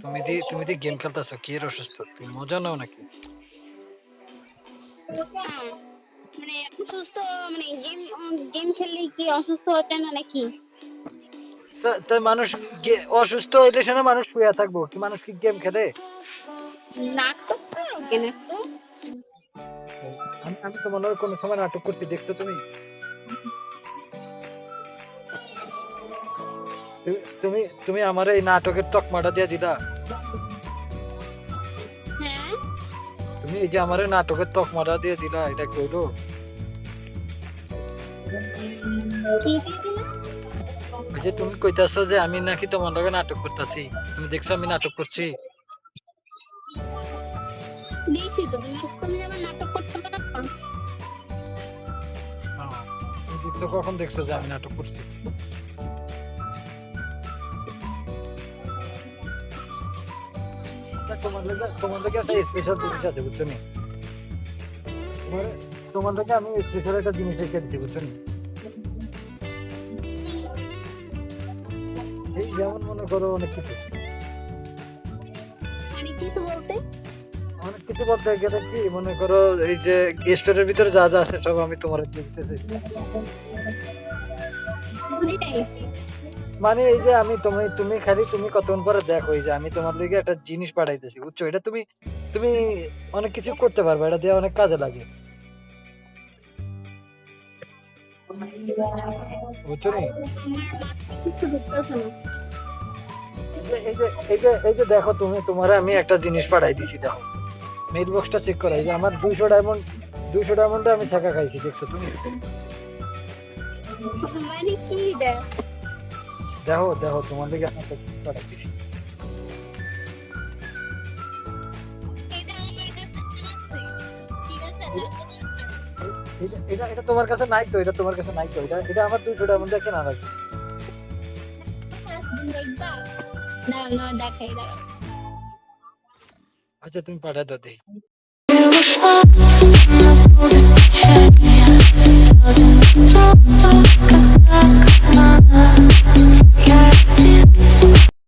তুমি দি তুমি the game খেলতেছো কে অসুস্থ তুমি মজা নাও নাকি মানে অসুস্থ মানে গেম গেম খেললে কি অসুস্থ হতে না নাকি তাই মানুষ অসুস্থ হইলে সেনা মানুষ শুয়ে থাকব। কি মানুষ কি গেম খেলে? নাটক করো কেন তো। আমি আমি তো মনে হয় কোনো সময় নাটক করতে দেখছ তুমি? তুমি- তুমি আমার এই নাটকের তকমাটা দিয়ে দিলা হ্যাঁ? তুমি এই যে আমার এই নাটকের তকমাটা দিয়ে দিলা এটা কি দিয়ে যে তুমি কইতাছো যে আমি নাকি তোমার লগে নাটক করতেছি। তুমি দেখছ আমি নাটক করছি। দেখছি তো তুমি তুমি আবার নাটক করতে পারো? হ্যাঁ। দেখছ কখন দেখছ যে আমি নাটক করছি? তা তোমার লগে তোমার লগে একটা স্পেশাল জিনিস আছে বুঝছ নি? তোমার তোমার লগে আমি স্পেশাল একটা জিনিস রেখে দিচ্ছি বুঝছ নি? এই যেমন মনে করো অনেক কিছু। কিছু বলতে? অনেক কিছু বলতে গেলে কি মনে করো এই যে স্টোরের ভিতরে যা যা আছে সব আমি তোমার দিতেছি নাই মানে এই যে আমি তুমি তুমি খালি তুমি কতক্ষণ পরে দেখো, এই যে আমি তোমার লিগে একটা জিনিস পাঠাইতেছি, বুঝছ? এটা তুমি তুমি অনেক কিছু করতে পারবে, এটা দিয়ে অনেক কাজে লাগে। বুঝছ নি? এই যে- এই যে এই যে দেখো তুমি, তোমার আমি একটা জিনিস পাঠাই দিছি, দেখো। মেল বক্সটা চেক করা যে আমার দুইশো ডায়মন্ড দুইশো ডায়মন্ডে আমি টাকা খাইছি, দেখছ তুমি? মানে কি দেখ? দেখো দেখো তোমার দিকে একটা পাঠাইছি এটা এটা তোমার কাছে নাই তো, এটা তোমার কাছে নাই তো, এটা এটা আমার দুশো টাকার মধ্যে কেনা আছে। আচ্ছা তুমি পাঠা দাও দেই